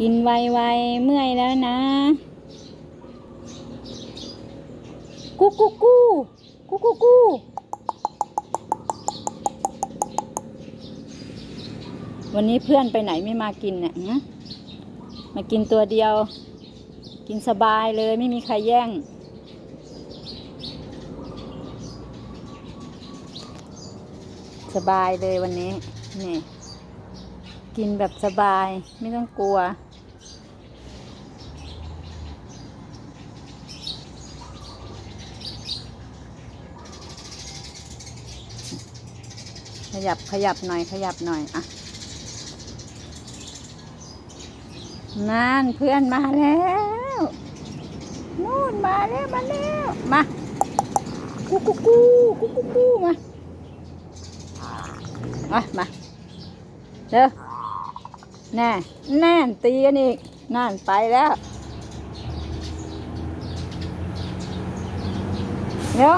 กินไวๆเมื่อยแล้วนะ กูกูกูกูกูกูวันนี้เพื่อนไปไหนไม่มากินเนี่ยฮะมากินตัวเดียว กินสบายเลยไม่มีใครแย่ง สบายเลยวันนี้นี่ กินแบบสบายไม่ต้องกลัว ขยับขยับหน่อยขยับหน่อยอะนั่นเพื่อนมาแล้วนู่นมาแล้วมาแล้วมากูกูกูกูกูกูมามามาเด้อ น่แน่นตีกันอีกนั่นไปแล้วเดี๋ยว